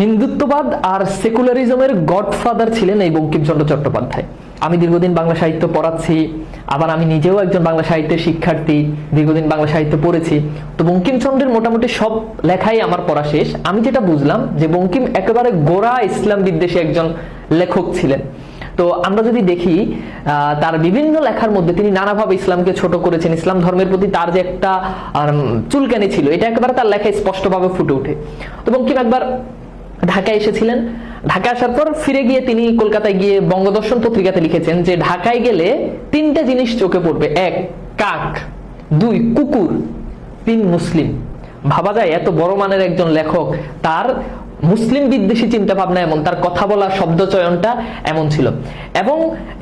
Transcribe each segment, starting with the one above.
হিন্দুত্ববাদ আর সেকুলারিজমের গডফাদার ছিলেন এই বঙ্কিমচন্দ্র চট্টোপাধ্যায়। আমি দীর্ঘদিন বাংলা সাহিত্য পড়াচ্ছি, আবার আমি নিজেও একজন বাংলা সাহিত্যের শিক্ষার্থী, দীর্ঘদিন বাংলা সাহিত্য পড়েছি। তো বঙ্কিমচন্দ্রের মোটামুটি সব লেখাই আমার পড়া শেষ। আমি যেটা বুঝলাম যে বঙ্কিম একেবারে গোড়া ইসলাম বিদ্বেষী একজন লেখক ছিলেন। তো আমরা যদি দেখি তার বিভিন্ন লেখার মধ্যে তিনি নানাভাবে ইসলামকে ছোট করেছেন। ইসলাম ধর্মের প্রতি তার যে একটা চুলকানি ছিল, এটা একেবারে তার লেখায় স্পষ্টভাবে ফুটে ওঠে। তো বঙ্কিম একবার ঢাকায় এসেছিলেন। ঢাকা আসার পর ফিরে গিয়ে তিনি কলকাতায় গিয়ে বঙ্গদর্শন পত্রিকাতে লিখেছেন যে, ঢাকায় গেলে তিনটা জিনিস চোখে পড়বে। এক, কাক। দুই, কুকুর। তিন, মুসলিম। ভাবা যায় এত বড় মানের একজন লেখক, তার মুসলিম বিদ্বেষী চিন্তা ভাবনা এমন, তার কথা বলা শব্দ চয়নটা এমন ছিল। এবং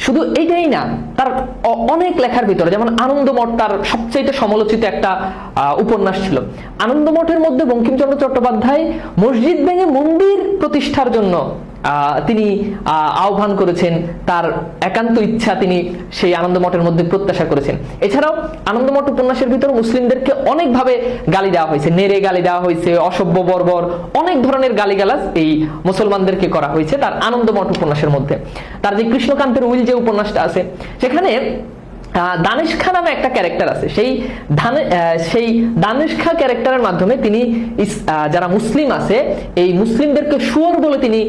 শুধু এইটাই না, তার অনেক লেখার ভিতরে, যেমন আনন্দমঠ তার সবচেয়ে সমালোচিত একটা উপন্যাস ছিল। আনন্দমঠের মধ্যে বঙ্কিমচন্দ্র চট্টোপাধ্যায় মসজিদ ভেঙে মন্দির প্রতিষ্ঠার জন্য তিনি আহ্বান করেছেন, তার একান্ত ইচ্ছা তিনি সেই আনন্দমঠের মধ্যে প্রত্যাশা করেছেন। এছাড়াও আনন্দমঠ উপন্যাসের ভিতর মুসলিমদেরকে অনেকভাবে গালি দেওয়া হয়েছে। নেড়ে গালি দেওয়া হয়েছে, অসভ্য বর্বর, অনেক ধরনের গালিগালাজ এই মুসলমানদেরকে করা হয়েছে তার আনন্দমঠ উপন্যাসের মধ্যে। তার যে কৃষ্ণকান্তের উইল যে উপন্যাসটা আছে, সেখানে দানিশ খা নামে একটা ক্যারেক্টার আছে। সেই সেই দানিশ খা ক্যারেক্টারের মাধ্যমে তিনি যারা মুসলিম আছে, এই মুসলিমদেরকে সুয়র বলে তিনি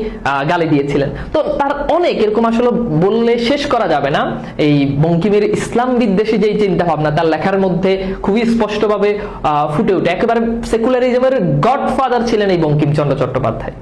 গালি দিয়েছিলেন। তো তার অনেক, এরকম আসলে বললে শেষ করা যাবে না। এই বঙ্কিমের ইসলাম বিদ্বেষী যে চিন্তা ভাবনা তার লেখার মধ্যে খুবই স্পষ্টভাবে ফুটে ওঠে। একেবারে সেকুলারিজমের গডফাদার ছিলেন এই বঙ্কিমচন্দ্র চট্টোপাধ্যায়।